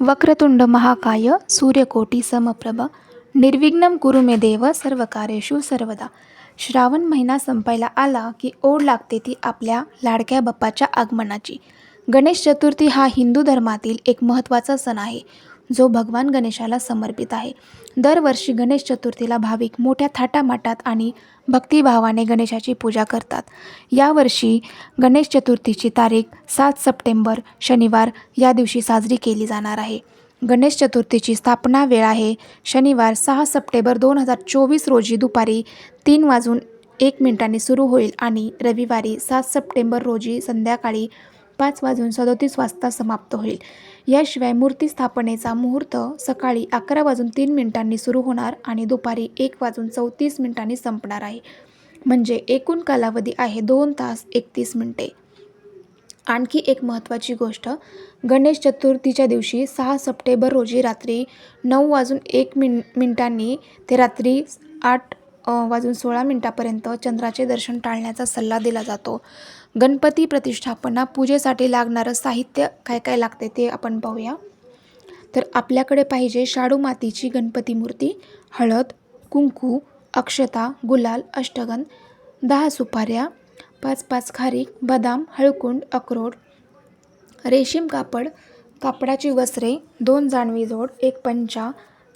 वक्रतुंड महाकाय सूर्यकोटी समप्रभ निर्विघ्नम कुरु मे देव सर्व कार्येषु सर्वदा. श्रावण महिना संपायला आला की ओढ लागते ती आपल्या लाडक्या बाप्पाच्या आगमनाची. गणेश चतुर्थी हा हिंदू धर्मातील एक महत्त्वाचा सण आहे जो भगवान गणेशाला समर्पित आहे. दरवर्षी गणेश चतुर्थीला भाविक मोठ्या थाटामाटात आणि भक्तिभावाने गणेशाची पूजा करतात. यावर्षी गणेश चतुर्थीची तारीख सात सप्टेंबर शनिवार या दिवशी साजरी केली जाणार आहे. गणेश चतुर्थीची स्थापना वेळ आहे शनिवार सहा सप्टेंबर दोन हजार चोवीस रोजी दुपारी तीन वाजून एक मिनिटांनी सुरू होईल आणि रविवारी सात सप्टेंबर रोजी संध्याकाळी पाच वाजून सदोतीस वाजता समाप्त होईल. याशिवाय मूर्ती स्थापनेचा मुहूर्त सकाळी अकरा वाजून तीन मिनिटांनी सुरू होणार आणि दुपारी एक वाजून चौतीस मिनिटांनी संपणार आहे. म्हणजे एकूण कालावधी आहे दोन तास एकतीस मिनिटे. आणखी एक महत्त्वाची गोष्ट गणेश चतुर्थीच्या दिवशी सहा सप्टेंबर रोजी रात्री नऊ वाजून एक मिन मिनिटांनी ते रात्री आठ वाजून सोळा मिनिटापर्यंत चंद्राचे दर्शन टाळण्याचा सल्ला दिला जातो. गणपती प्रतिष्ठापना पूजेसाठी लागणारं साहित्य काय काय लागते ते आपण पाहूया. तर आपल्याकडे पाहिजे शाडू मातीची गणपती मूर्ती हळद कुंकू अक्षता गुलाल अष्टगंध दहा सुपाऱ्या पाच पाच खारीक बदाम हळकुंड अक्रोड रेशीम कापड कापडाची वस्त्रे दोन जानवी जोड एक पंचा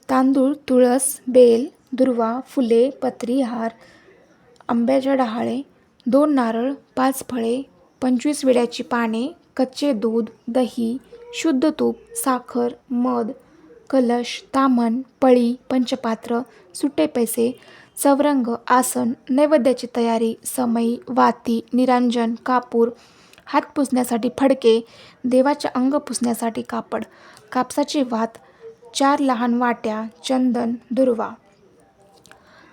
तांदूळ तुळस बेल दुर्वा फुले पत्री हार आंब्याच्या डहाळे दोन नारळ पाच फळे पंचवीस विड्याची पाने कच्चे दूध दही शुद्ध तूप साखर मध कलश तामण पळी पंचपात्र सुटे पैसे चवरंग आसन नैवेद्याची तयारी समई वाती निरांजन कापूर हात पुसण्यासाठी फडके देवाचे अंग पुसण्यासाठी कापड कापसाची वात चार लहान वाट्या चंदन दुर्वा.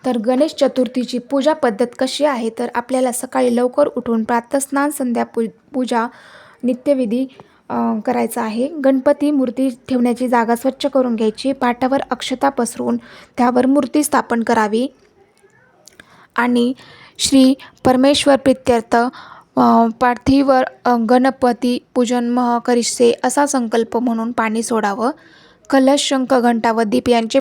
तर गणेश चतुर्थीची पूजा पद्धत कशी आहे? तर आपल्याला सकाळी लवकर उठून प्रातस्नान संध्या पू पूजा नित्यविधी करायचं करायचा आहे. गणपती मूर्ती ठेवण्याची जागा स्वच्छ करून घ्यायची. पाटावर अक्षता पसरून त्यावर मूर्ती स्थापन करावी. आणि श्री परमेश्वर प्रित्यर्थ अ, पार्थिवर गणपती पूजन मह करिष्ये असा संकल्प म्हणून पाणी सोडावं. कलश शंख घंटा व दीप यांचे